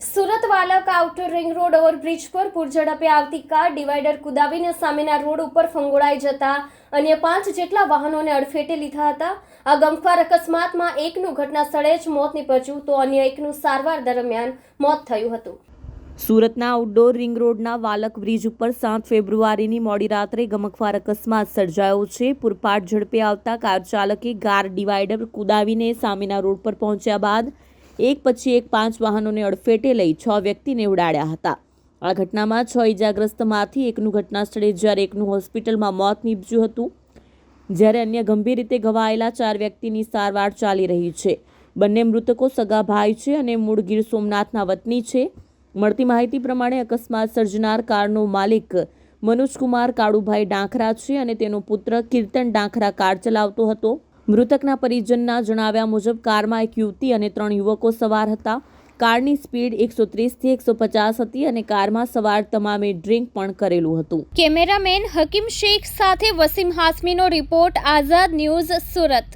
Surat Valak outer ring road overbridge પર પૂર ઝડપે આવતી કાર ડિવાઈડર કુદાવીને સામેના રોડ ઉપર ફંગોળાઈ જતા અન્ય પાંચ જેટલા વાહનોને અડફેટે લીધા હતા. આ ગમખ્વાર અકસ્માતમાં એકનું ઘટના સ્થળે જ મોત નીપજ્યું તો અન્ય એકનું સારવાર દરમિયાન મોત થયું હતું. સુરતના આઉટડોર રિંગ રોડના વાલક બ્રિજ ઉપર સાત ફેબ્રુઆરીની મોડી રાત્રે ગમખ્વાર અકસ્માત સર્જાયો છે. પૂરપાટ ઝડપે આવતા કાર ચાલકે કાર ડિવાઈડર કુદાવીને સામેના રોડ પર પહોંચ્યા બાદ એક પછી એક પાંચ વાહનોને અડફેટે લઈ છ વ્યક્તિને ઉડાડ્યા હતા. આ ઘટનામાં છ ઇજાગ્રસ્તમાંથી એકનું ઘટના સ્થળે જ્યારે એકનું હોસ્પિટલમાં મોત નીપજ્યું હતું, જ્યારે અન્ય ગંભીર રીતે ઘવાયેલા ચાર વ્યક્તિની સારવાર ચાલી રહી છે. બંને મૃતકો સગા ભાઈ છે અને મૂળ ગીર સોમનાથના વતની છે. મળતી માહિતી પ્રમાણે અકસ્માત સર્જનાર કારનો માલિક મનોજકુમાર કાળુભાઈ ડાંખરા છે અને તેનો પુત્ર કીર્તન ડાંખરા કાર ચલાવતો હતો. મૃતકના પરિજનના જણાવ્યા મુજબ કારમાં એક યુવતી અને ત્રણ યુવકો સવાર હતા. કારની સ્પીડ એકસો ત્રીસથી એકસો પચાસ હતી અને કારમાં સવાર તમામે ડ્રિંક પણ કરેલું હતું. કેમેરામેન હકીમ શેખ સાથે વસીમ હાસમીનો રિપોર્ટ, આઝાદ ન્યૂઝ સુરત.